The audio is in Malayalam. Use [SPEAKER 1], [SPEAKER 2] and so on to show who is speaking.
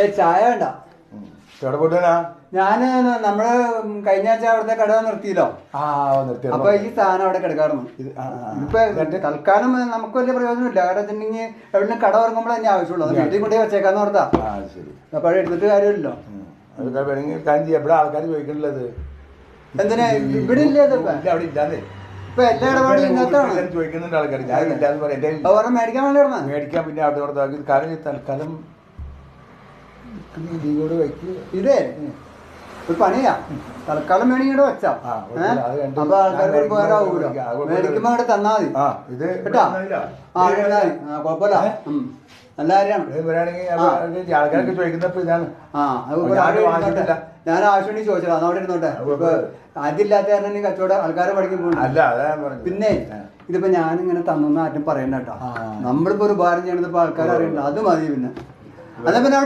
[SPEAKER 1] ഏ ചായ വേണ്ട.
[SPEAKER 2] എവിടെ
[SPEAKER 1] ഞാൻ നമ്മൾ കഴിഞ്ഞ ആഴ്ച അവിടുത്തെ കട നിർത്തിയല്ലോ. അപ്പൊ ഈ സാധനം അവിടെ
[SPEAKER 2] കിടക്കാറുണ്ട്.
[SPEAKER 1] ഇപ്പൊ തൽക്കാലം നമുക്ക് വലിയ പ്രയോജനമില്ല. കാരണം വെച്ചിട്ടുണ്ടെങ്കിൽ എവിടെ കട ഇറങ്ങുമ്പോൾ തന്നെ ആവശ്യമുള്ളൂ അത് വീട്ടിൽ കൊണ്ടേ വെച്ചേക്കാന്ന് ഓർത്താ. അപ്പൊ അവിടെ എടുത്തിട്ട് കാര്യമില്ലല്ലോ.
[SPEAKER 2] എവിടെ ആൾക്കാർ ചോദിക്കണുള്ളത്.
[SPEAKER 1] എന്തിനാ? ഇവിടെ
[SPEAKER 2] ഇല്ലാതെ ചോദിക്കുന്നുണ്ട് ആൾക്കാർ ഞാൻ ഇല്ലാന്ന് പറയാം.
[SPEAKER 1] മേടിക്കാൻ വേണ്ടി
[SPEAKER 2] മേടിക്കാൻ പിന്നെ അവിടെ ഇവിടെ തൽക്കാലം ഇതിയോട്
[SPEAKER 1] ഇതേ ഒരു പണിയാ. തൽക്കാലം വേണി ഇങ്ങോട്ട് വെച്ചാ.
[SPEAKER 2] അത്
[SPEAKER 1] അപ്പൊ ആൾക്കാർക്ക് ഉപകാരമാവൂല
[SPEAKER 2] മേടിക്കാം. അത്
[SPEAKER 1] മേടിക്കുമ്പോ ഇവിടെ തന്നാ മതി.
[SPEAKER 2] ഇത്
[SPEAKER 1] കേട്ടാ? ആ കുഴപ്പമില്ല. നല്ല കാര്യമാണ്.
[SPEAKER 2] ആൾക്കാരൊക്കെ ചോദിക്കുന്നപ്പോ ഇതാണ്.
[SPEAKER 1] ആ അത്
[SPEAKER 2] ഞാൻ.
[SPEAKER 1] ഇരുന്നോട്ടെ. ചോദിച്ചത് അതവിടെ ഇരുന്നോട്ടെ.
[SPEAKER 2] അത്.
[SPEAKER 1] അതില്ലാത്ത കാരണം കച്ചവടം ആൾക്കാരെ
[SPEAKER 2] അതാ ഞാൻ
[SPEAKER 1] പിന്നെ. ഇതിപ്പോ ഞാനിങ്ങനെ തന്നൊന്നും ആരും പറയണ്ട കേട്ടോ. നമ്മളിപ്പോ ഒരു ഉപകാരം ചെയ്യണത് ഇപ്പൊ ആൾക്കാർ അറിയണ്ട അത് മതി പിന്നെ. അല്ല പിന്നെ